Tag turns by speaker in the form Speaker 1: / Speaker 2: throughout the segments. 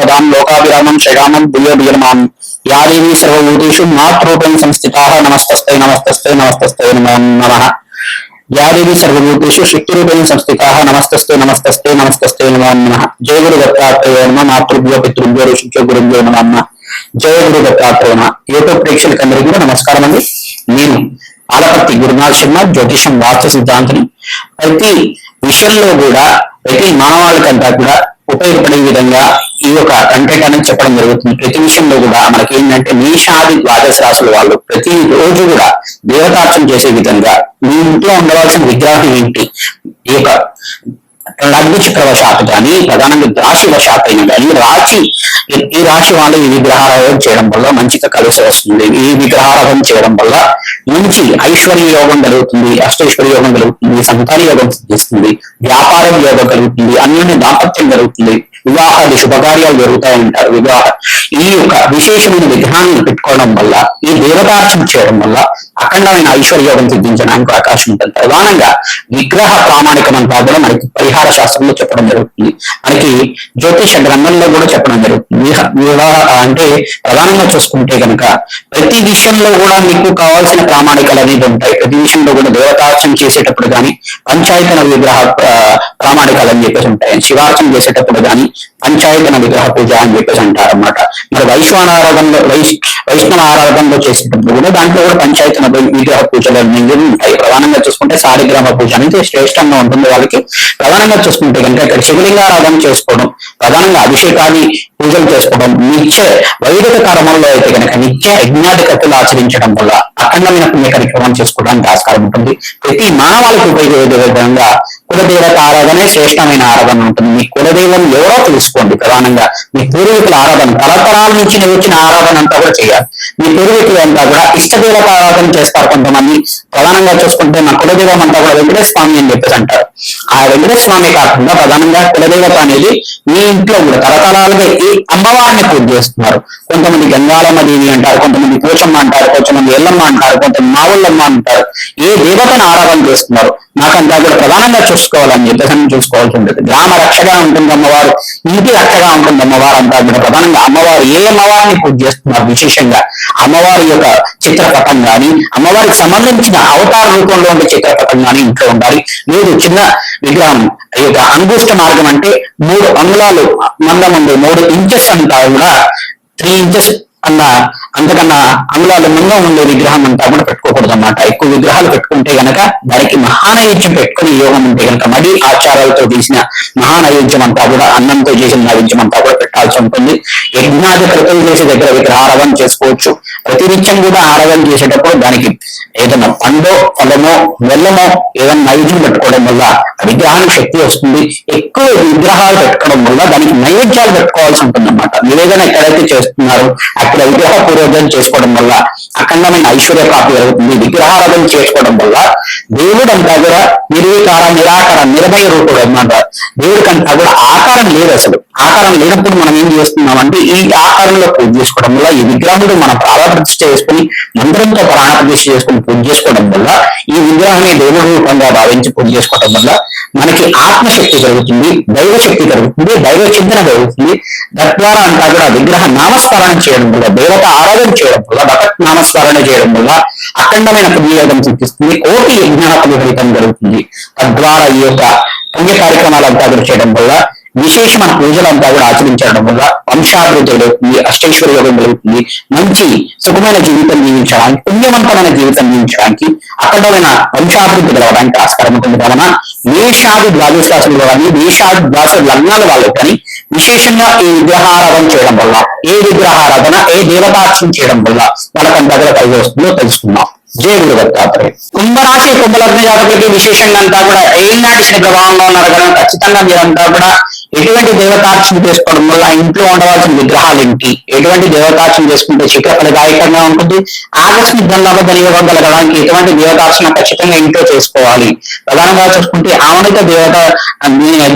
Speaker 1: పదాం లోకాభిరామం శ్రీరామం భూయో భీయమాం సర్వభూతేషు మాతృరూపేణ సంస్థితా నమస్తస్తై నమస్తస్తై నమస్తస్తై నమ నమః. సర్వభూతేషు శక్తిరూపేణ సంస్థితా నమస్తస్తే నమస్తస్తే నమస్తస్తే నమో జయ గురు దత్తాత్రేయ నమ మాతృభ్యో పితృభ్యో ఋషిభ్యో గురుభ్యో నమ జయ గురు దత్తాత్రేయ నమ. యూట్యూబ్ ప్రేక్షకులందరికీ కూడా నమస్కారం అండి. నేను ఆలపర్తి గురునాథ్ శర్మ జ్యోతిషం వాస్తు సిద్ధాంతిని. ప్రతి విషయంలో కూడా ప్రతి మానవాళికంతా కూడా ఉపయోగపడే విధంగా ఈ యొక్క కంటెంట్ అనేది చెప్పడం జరుగుతుంది. ప్రతి విషయంలో కూడా మనకి ఏంటంటే మేషాది ద్వాదశ రాసుల వాళ్ళు ప్రతి రోజు కూడా దేవతార్చన చేసే విధంగా మీ ఇంట్లో ఉండవలసిన విగ్రహం ఏంటి? ఈ యొక్క లగ్న చక్రవశాత్ కానీ ప్రధానంగా రాశి వశాత్ అయిన కానీ రాశి ఈ- ఈ రాశి వాళ్ళు ఈ విగ్రహారాధన చేయడం వల్ల మంచిగా కలిసి వస్తుంది. ఈ విగ్రహారాధన చేయడం వల్ల మంచి ఐశ్వర్య యోగం కలుగుతుంది అష్టైశ్వర్య యోగం కలుగుతుంది సంతాన యోగం సిద్ధిస్తుంది వ్యాపారం యోగం కలుగుతుంది అన్యోన్య దాంపత్యం జరుగుతుంది వివాహాలు శుభకార్యాలు జరుగుతాయంటారు వివాహ ఈ యొక్క విశేషమైన విగ్రహాన్ని పెట్టుకోవడం వల్ల ఈ దేవతార్చన చేయడం వల్ల అఖండమైన ఐశ్వర్యోగం సిద్ధించడానికి అవకాశం ఉంటుంది. ప్రధానంగా విగ్రహ ప్రామాణికం కూడా మనకి పరిహార శాస్త్రంలో చెప్పడం జరుగుతుంది. మనకి జ్యోతిష గ్రంథంలో కూడా చెప్పడం జరుగుతుంది. వివాహ అంటే ప్రధానంగా చూసుకుంటే కనుక ప్రతి విషయంలో కూడా మీకు కావాల్సిన ప్రామాణికలు అనేది ఉంటాయి. ప్రతి విషయంలో కూడా దేవతార్చన చేసేటప్పుడు కానీ పంచాయతన విగ్రహ ప్రామాణికాలు అని చెప్పేసి ఉంటాయి. శివార్చన చేసేటప్పుడు కానీ పంచాయతన విగ్రహ పూజ అని చెప్పేసి అంటారు అనమాట మరి వైశ్వాన ఆరాధనలో వైశ్ వైష్ణవ ఆరాధనలో చేసేటప్పుడు కూడా దాంట్లో కూడా పంచాయతన విగ్రహ పూజలు అనేవి ఉంటాయి. ప్రధానంగా చూసుకుంటే సారిగ్రామ పూజ అనేది శ్రేష్టంగా ఉంటుంది వాళ్ళకి. ప్రధానంగా చూసుకుంటే కనుక ఇక్కడ శివలింగారాధన చేసుకోవడం ప్రధానంగా అభిషేకాది పూజలు చేసుకోవడం నిత్య వైదిక కర్మంలో అయితే కనుక నిత్య యజ్ఞాధికతలు ఆచరించడం వల్ల అఖండమైన పుణ్య కార్యక్రమం చేసుకోవడానికి ఆస్కారం ఉంటుంది. ప్రతి మానవాళికి ఉపయోగపడే విధంగా కులదేవత ఆరాధనే శ్రేష్టమైన ఆరాధన ఉంటుంది. మీ కులదేవం ఎవరో తెలుసుకోండి ప్రధానంగా. మీ పూర్వీకుల ఆరాధన తరతరాల నుంచి వచ్చిన ఆరాధన అంతా కూడా చేయాలి. మీ పూర్వీకులు అంతా కూడా ఇష్టదేవత ఆరాధన చేస్తారు కొంతమంది. ప్రధానంగా చూసుకుంటే మా కులదేవం అంతా కూడా వెంకటేశ్వర స్వామి అని చెప్పేసి అంటారు. ఆ వెంకటేశ్వర స్వామి కాకుండా ప్రధానంగా కులదేవత అనేది మీ ఇంట్లో కూడా తరతరాలుగా అమ్మవారిని పూజ చేస్తున్నారు. కొంతమంది గంగాలమ్మ దేవి అంటారు కొంతమంది పోచమ్మ అంటారు కొంతమంది ఎల్లమ్మ అంటారు కొంతమంది మావుళ్ళమ్మ అంటారు. ఏ దేవతను ఆరాధన చేస్తున్నారు? నాకంతా కూడా ప్రధానంగా చూసుకోవాలని చెప్పేసి చూసుకోవాల్సి ఉంటుంది. గ్రామ రక్షగా ఉంటుంది అమ్మవారు ఇంటి రక్షగా ఉంటుంది అమ్మవారు అంతా కూడా ప్రధానంగా. అమ్మవారు ఏ అమ్మవారిని పూజ చేస్తున్నారు విశేషంగా? అమ్మవారి యొక్క చిత్రపటం కానీ అమ్మవారికి సంబంధించిన అవతార రూపంలో ఉండే చిత్రపటం కానీ ఇంట్లో ఉండాలి. లేదు చిన్న విగ్రహం యొక్క అంగుష్ట మార్గం అంటే మూడు అంగుళాలు మందం ఉంది మూడు ఇంచెస్ అంతా కూడా త్రీ ఇంచెస్ అన్న అంతకన్నా అంగుళాలు ముందు ఉండే విగ్రహం అంతా కూడా పెట్టుకోకూడదు అన్నమాట ఎక్కువ విగ్రహాలు పెట్టుకుంటే గనక దానికి మహానైవేద్యం పెట్టుకుని యోగం ఉంటే గనక మడి ఆచారాలతో తీసిన మహానైవేద్యం అంతా కూడా అన్నంతో చేసిన నైవేద్యం అంతా కూడా పెట్టాల్సి ఉంటుంది. యజ్ఞాది కృతులు చేసే దగ్గర విగ్రహారాధన చేసుకోవచ్చు. ప్రతినిత్యం కూడా ఆరాధన చేసేటప్పుడు దానికి ఏదైనా పండో ఫలమో వెల్లమో ఏదైనా నైవేద్యం పెట్టుకోవడం వల్ల విగ్రహానికి శక్తి వస్తుంది. ఎక్కువ విగ్రహాలు పెట్టుకోవడం వల్ల దానికి నైవేద్యాలు పెట్టుకోవాల్సి ఉంటుంది అనమాట నివేదన ఎక్కడైతే చేస్తున్నారు అక్కడ విగ్రహ పూర్వజన చేసుకోవడం వల్ల అఖండమైన ఐశ్వర్య ప్రాప్తి జరుగుతుంది విగ్రహారాధన చేసుకోవడం వల్ల దేవుడు అంతా కూడా నిర్వికార నిరాకార నిర్భయ రూపుడు అన్నమాట. దేవుడికి కంటే కూడా ఆకారం లేదు అసలు. ఆకారం లేనప్పుడు మనం ఏం చేస్తున్నాం అంటే ఈ ఆకారంలో పూజ చేసుకోవడం వల్ల ఈ విగ్రహముడు మనం ప్రాణప్రతిష్ఠ చేసుకుని మంత్రంతో ప్రాణప్రతిష్ఠ చేసుకుని పూజ చేసుకోవడం వల్ల ఈ విగ్రహాన్ని దేవుడి రూపంగా భావించి పూజ చేసుకోవడం వల్ల మనకి ఆత్మశక్తి కలుగుతుంది దైవ శక్తి కలుగుతుంది దైవ చింతన కలుగుతుంది. తద్వారా అంతా కూడా విగ్రహ నామస్మరణ చేయడం వల్ల దేవత ఆరాధన చేయడం వల్ల భగత్ నామస్మరణ చేయడం వల్ల అఖండమైన పుణ్యయోగం చూపిస్తుంది కోటి యజ్ఞాపతి ఫలితం జరుగుతుంది. తద్వారా ఈ యొక్క పుణ్య కార్యక్రమాలంతా కూడా చేయడం వల్ల విశేషమైన పూజలంతా కూడా ఆచరించడం వల్ల వంశాభివృద్ధి కలుగుతుంది అష్టైశ్వర్య యోగం కలుగుతుంది మంచి సుఖమైన జీవితం జీవించడానికి పుణ్యవంతమైన జీవితం జీవించడానికి అఖండమైన వంశాభివృద్ధి కలగడానికి ఆస్కారం ఉంటుంది. కావున వేషాది ద్వాదశ కానీ వేషాది ద్వాదశ లగ్నాల వాళ్ళు కానీ విశేషంగా ఈ విగ్రహారాధన చేయడం వల్ల ఏ విగ్రహారాధన ఏ దేవతార్చన చేయడం వల్ల వాళ్ళకంతా కూడా కలిగి వస్తుందో తెలుసుకుందాం. జయ దత్తాత్రేయ. కుంభరాశి కుంభలగ్న జాతకులకి విశేషంగా అంతా కూడా ఏనాటి శని ప్రభావంలో ఉన్నారు కదా ఖచ్చితంగా మీరంతా కూడా ఎటువంటి దేవతార్చన చేసుకోవడం వల్ల ఇంట్లో ఉండవలసిన విగ్రహాలు ఏంటి? ఎటువంటి దేవతార్చన చేసుకుంటే శీఘ్ర ఫలదాయకంగా ఉంటుంది? ఆకస్మిక ధనలాభ ధనియోగం కలగడానికి ఎటువంటి దేవతార్చన ఖచ్చితంగా ఇంట్లో చేసుకోవాలి. ప్రధానంగా చూసుకుంటే ఆవనిత దేవత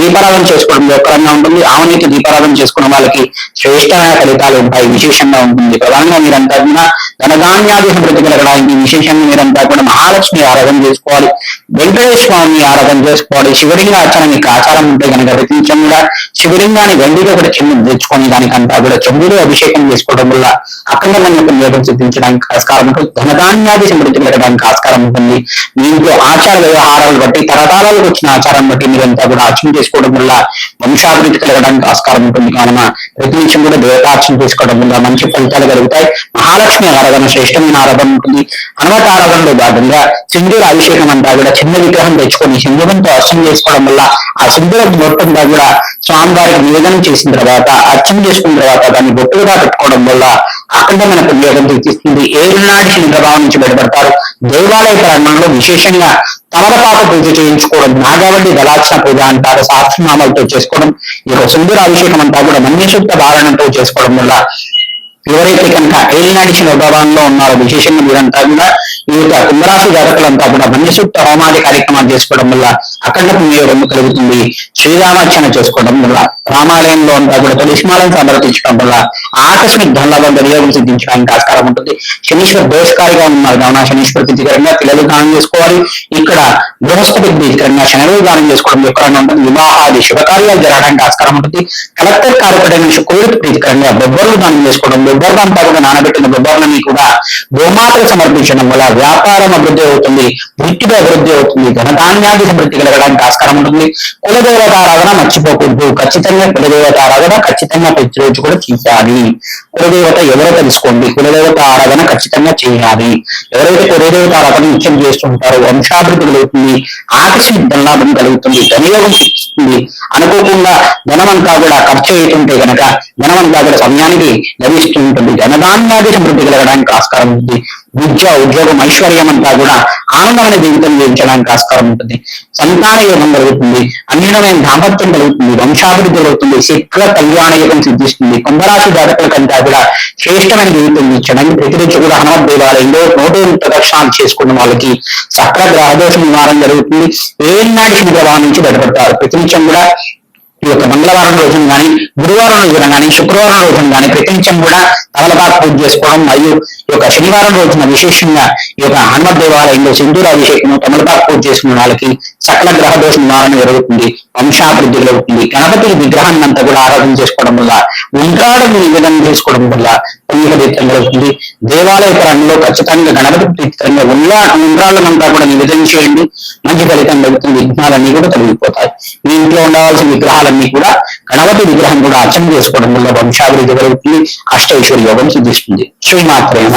Speaker 1: దీపారాధన చేసుకోవడం యోగకరంగా ఉంటుంది. ఆవనిత దీపారాధన చేసుకున్న వాళ్ళకి శ్రేష్టమైన ఫలితాలు ఉంటాయి. విశేషంగా ఉంటుంది. ప్రధానంగా మీరంతా కూడా ధనధాన్యాది సమృద్ధి కలగడానికి విశేషంగా మీరంతా కూడా మహాలక్ష్మి ఆరాధన చేసుకోవాలి. వెంకటేశ్వర స్వామిని ఆరాధన చేసుకోవాలి. శివలింగ ఆచారం మీకు ఆచారం ఉంటే కనుక ప్రతి నిత్యం కూడా శివలింగాన్ని వెండిలో కూడా చిన్న తెచ్చుకొని దానికంతా కూడా చెంబులో అభిషేకం చేసుకోవడం వల్ల అఖండమైన యొక్క యోగం సిద్ధించడానికి ఆస్కారం ఉంటుంది. ధనధాన్యాది సమృద్ధి కలగడానికి ఆస్కారం ఉంటుంది. మీ ఇంట్లో ఆచార వ్యవహారాలు బట్టి తరతరాలకు వచ్చిన ఆచారం బట్టి మీరంతా కూడా అర్చన చేసుకోవడం వల్ల వంశాభివృద్ధి కలగడానికి ఆస్కారం ఉంటుంది. కావున ప్రతి నిమిషం కూడా దేవతార్చన చేసుకోవడం వల్ల మంచి ఫలితాలు కలుగుతాయి. మహాలక్ష్మి ఆరాధన శ్రేష్టమైన ఆరాధన ఉంటుంది. హనుమత ఆరాధనలో భాగంగా సింధూర అభిషేకం అంతా కూడా చిన్న విగ్రహం తెచ్చుకొని సింధూరంతో అర్చన చేసుకోవడం వల్ల ఆ సింధూర మొత్తంగా కూడా స్వామివారికి నివేదనం చేసిన తర్వాత అర్చన చేసుకున్న తర్వాత దాన్ని బొట్టుగా పెట్టుకోవడం వల్ల అఖండమైన పుణ్యోగం తీస్తుంది ఏనాటి శని ప్రభావం నుంచి బయటపడతారు. దేవాలయ ప్రాంగణంలో విశేషంగా తమలపాక పూజ చేయించుకోవడం నాగావళి దళాక్షణ పూజ అంటారు శాస్త్రనామాలతో చేసుకోవడం ఈ యొక్క సుందర అభిషేకం అంతా కూడా మన్యసూక్త భారణంతో చేసుకోవడం వల్ల ఎవరైతే కనుక ఏలినాడి శని ప్రభావంలో ఉన్నారో విశేషంగా మీరంతా కూడా ఈ యొక్క కుంభరాశి జాతకులంతా కూడా మన్యసూక్త హోమాది కార్యక్రమాలు చేసుకోవడం వల్ల అఖండ వినియోగం కలుగుతుంది. శ్రీరామార్చన చేసుకోవడం వల్ల రామాలయంలో అంతా కూడా తులసిమాలను సమర్పించడం వల్ల ఆకస్మిక ధనలాభం వినియోగం సిద్ధించడానికి ఆస్కారం ఉంటుంది. శనీశ్వర దోషకారిగా ఉన్నారు కావున శనీశ్వర ప్రీతికరంగా పిల్లలు దానం చేసుకోవాలి. ఇక్కడ బృహస్పతి ప్రీతికరంగా శనివారం దానం చేసుకోవడం యొక్క ఉంటుంది. వివాహాది శుభకార్యాలు జరగడానికి ఆస్కారం ఉంటుంది. కలెక్టర్ కార్యపడిన శుక్రుడికి ప్రీతికరంగా బొబ్బర్లు దానం చేసుకోవడం బొబ్బర్లు అంతా కూడా నానబెట్టిన బొబ్బర్లని కూడా గోమాతకు సమర్పించడం వల్ల వ్యాపారం అభివృద్ధి అవుతుంది వృత్తిలో అభివృద్ధి అవుతుంది ధనధాన్యాది సమృద్ధి కలగడానికి ఆస్కారం ఉంటుంది. కులదేవత ఆరాధన మర్చిపోకూడదు. ఖచ్చితంగా కులదేవత ఆరాధన ఖచ్చితంగా ప్రతిరోజు కూడా చేయాలి. కులదేవత ఎవరో తెలుసుకోండి. కులదేవత ఆరాధన ఖచ్చితంగా చేయాలి. ఎవరైతే కులదేవత ఆరాధన నిత్యం చేస్తుంటారో వంశాభివృద్ధి కలుగుతుంది ఆకస్మిక ధనలాభం కలుగుతుంది ధనయోగం సిద్ధిస్తుంది అనుకోకుండా ధనమంతా కూడా ఖర్చు అవుతుంటే గనక ధనమంతా కూడా సమయానికి లభిస్తూ ఉంటుంది ధనధాన్యాది సమృద్ధి కలగడానికి ఆస్కారం ఉంటుంది విద్య ఉద్యోగం ఐశ్వర్యం అంతా కూడా ఆనందమైన జీవితం జీవించడానికి ఆస్కారం ఉంటుంది. సంతాన యోగం కలుగుతుంది అన్యునమైన దాంపత్యం కలుగుతుంది వంశాభివృద్ధి కలుగుతుంది శీఘ్ర కళ్యాణ యోగం సిద్ధిస్తుంది. కుంభరాశి జాతకులకంతా కూడా శ్రేష్టమైన జీవితం జీవించడానికి ప్రతిరోజు కూడా హనుమత్ దేవాలయంలో నూట ఎనిమిది ప్రదక్షిణాలు చేసుకున్న వాళ్ళకి సక్ర గ్రహదోష నివారణ జరుగుతుంది. ఏనాటి శని ప్రభావం నుంచి బయటపడతారు. ప్రతినిత్యం కూడా ఈ యొక్క మంగళవారం రోజున కానీ గురువారం రోజున కానీ శుక్రవారం రోజున కానీ ప్రతినిత్యం కూడా తమలపాకు పూజ చేసుకోవడం మరియు ఈ యొక్క శనివారం రోజున విశేషంగా ఈ యొక్క హనుమత్ దేవాలయంలో సింధూరాభిషేకము తమలపాకు పూజ చేసుకున్న వాళ్ళకి సకల గ్రహ దోష నివారణ జరుగుతుంది వంశాభివృద్ధి జరుగుతుంది. గణపతి విగ్రహాన్ని అంతా కూడా ఆరాధన చేసుకోవడం వల్ల ఉండ్రాడని నివేదన చేసుకోవడం వల్ల పుణ్యఫలితం జరుగుతుంది. దేవాలయ పరంలో ఖచ్చితంగా గణపతి ప్రీతికరంగా ఉల్లా ఉండ్రాళ్ళనంతా కూడా నివేదన చేయండి. మంచి ఫలితం జరుగుతుంది విఘ్నాలన్నీ కూడా తొలగిపోతాయి. మీ ఇంట్లో ఉండవలసిన విగ్రహాలన్నీ కూడా గణపతి విగ్రహం కూడా అర్చన చేసుకోవడం వల్ల వంశాభివృద్ధి జరుగుతుంది అష్టైశ్వర్య యోగం సిద్ధిస్తుంది. శ్రీమాత్రేమ.